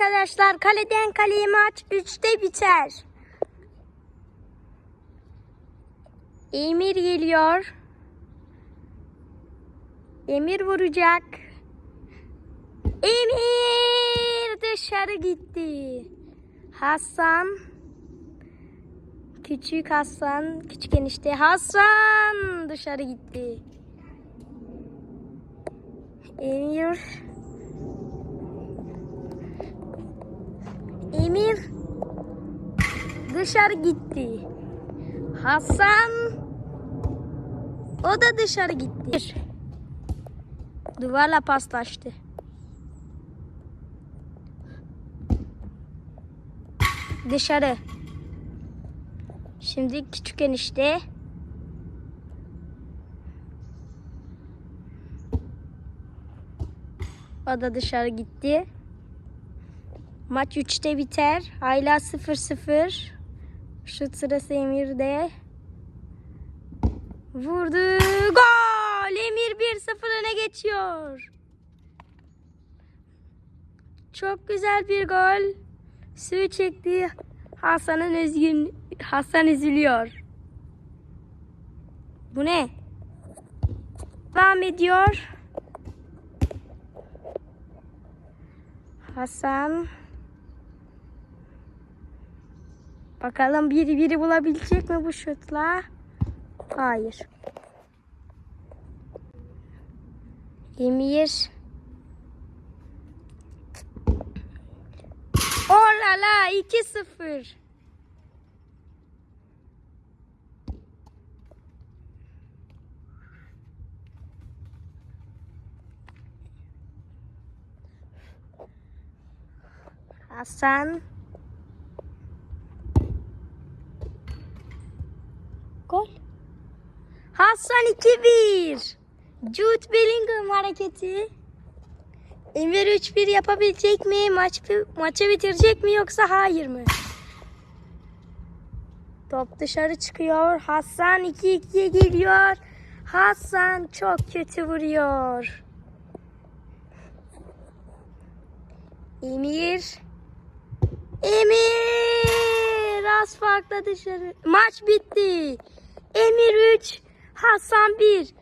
Arkadaşlar kaleden kaleye maç 3'te biter. Emir geliyor. Emir vuracak. Emir dışarı gitti. Hasan. Küçük Hasan. Küçük enişte Hasan dışarı gitti. Emir. Emir dışarı gitti. Hasan o da dışarı gitti. Duvarla paslaştı. Dışarı. Şimdi küçük enişte. O da dışarı gitti. Maç 3'te biter. Hala 0-0. Şut sırası Emir'de. Vurdu. Gol! Emir 1-0 öne geçiyor. Çok güzel bir gol. Suyu çekti. Hasan'ın üzgün. Hasan üzülüyor. Bu ne? Devam ediyor. Hasan. Bakalım biri biri bulabilecek mi bu şutla? Hayır. Emir. Orala 2-0. Hasan. Hasan 2-1. Jude Bellingham hareketi. Emir 3-1 yapabilecek mi? Maç, maçı bitirecek mi yoksa hayır mı? Top dışarı çıkıyor. Hasan 2-2'ye geliyor. Hasan çok kötü vuruyor. Emir. Emir. Az farkla dışarı. Maç bitti. Emir 3. Hasan 1.